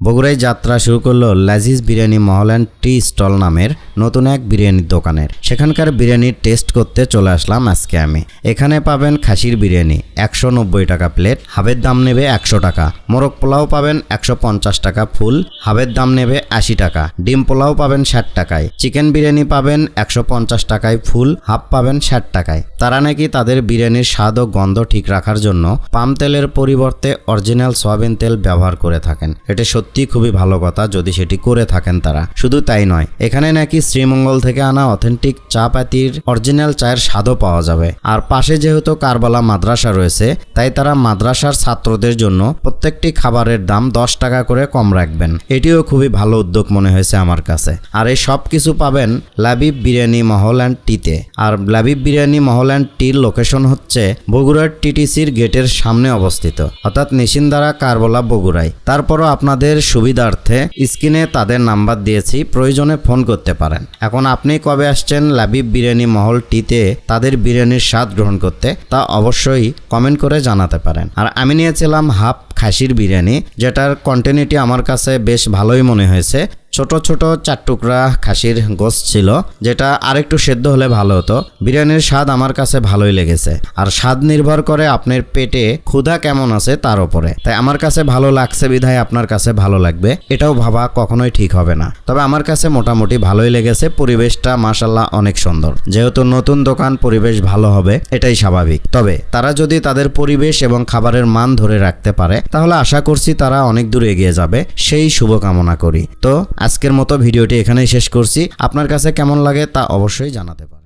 বগুড়ায় যাত্রা শুরু করল লাজিজ বিরিয়ানি মহল্যান্ড টি স্টল নামের নতুন এক বিরিয়ানির দোকানের। সেখানকার বিরিয়ানির টেস্ট করতে চলে আসলাম আজকে আমি। এখানে পাবেন খাসির বিরিয়ানি, একশো নব্বই টাকা প্লেট, হাবের দাম নেবে একশো টাকা। মোরগ পোলাও পাবেন একশো পঞ্চাশ টাকা ফুল, হাবের দাম নেবে আশি টাকা। ডিম পোলাও পাবেন ষাট টাকায়। চিকেন বিরিয়ানি পাবেন একশো পঞ্চাশ টাকায় ফুল, হাফ পাবেন ষাট টাকায়। তারা নাকি তাদের বিরিয়ানির স্বাদ ও গন্ধ ঠিক রাখার জন্য পাম তেলের পরিবর্তে অরিজিনাল সয়াবিন তেল ব্যবহার করে থাকেন। এটা সত্যি খুবই ভালো কথা যদি সেটি করে থাকেন তারা। শুধু তাই নয়, এখানে নাকি শ্রীমঙ্গল থেকে আনা অথেন্টিক চা পাতির অরিজিনাল চায়ের স্বাদও পাওয়া যাবে। আর পাশে যেহেতু কারবালা মাদ্রাসা রয়েছে, তাই তারা মাদ্রাসার ছাত্রদের জন্য প্রত্যেকটি খাবারের দাম দশ টাকা করে কম রাখবেন। এটিও খুবই ভালো উদ্যোগ মনে হয়েছে আমার কাছে। আর এই সব কিছু পাবেন লাবিব বিরিয়ানি মহল অ্যান্ড টিতে। আর লাবিব বিরিয়ানি মহল অ্যান্ড টির লোকেশন হচ্ছে বগুড়ার টিটিসির গেটের সামনে অবস্থিত, অর্থাৎ নিশিন্দারা কারবলা বগুড়ায়। তারপরও আপনাদের সুবিধার্থে স্ক্রিনে তাদের নাম্বার দিয়েছি, প্রয়োজনে ফোন করতে পারেন। এখন আপনি কবে আসছেন লাবিব বিরিয়ানি মহলটিতে তাদের বিরিয়ানির স্বাদ গ্রহণ করতে, তা অবশ্যই কমেন্ট করে জানাতে পারেন। আর আমি নিয়েছিলাম হাফ খাসির বিরিয়ানি, যেটার কন্টিনিউটি আমার কাছে বেশ ভালোই মনে হয়েছে। ছোট ছোট চার টুকরা খাসির গোস ছিল, যেটা আরেকটু সেদ্ধ হলে ভালো হতো। বিরিয়ানির স্বাদ আমার কাছে ভালোই লেগেছে। আর স্বাদ নির্ভর করে আপনার পেটে ক্ষুধা কেমন আছে তার উপরে। তাই আমার কাছে ভালো লাগছে বিধায় আপনার কাছে ভালো লাগবে। এটাও ভাবা কখনোই ঠিক হবে না। তবে আমার কাছে মোটামুটি ভালোই লেগেছে। পরিবেশটা মাসাল্লাহ অনেক সুন্দর। যেহেতু নতুন দোকান, পরিবেশ ভালো হবে, এটাই স্বাভাবিক। তবে তারা যদি তাদের পরিবেশ এবং খাবারের মান ধরে রাখতে পারে, তাহলে আশা করছি তারা অনেক দূর এগিয়ে যাবে। সেই শুভকামনা করি। তো আজকের মতো ভিডিওটি এখানেই শেষ করছি। আপনার কাছে কেমন লাগে তা অবশ্যই জানাতে পারেন।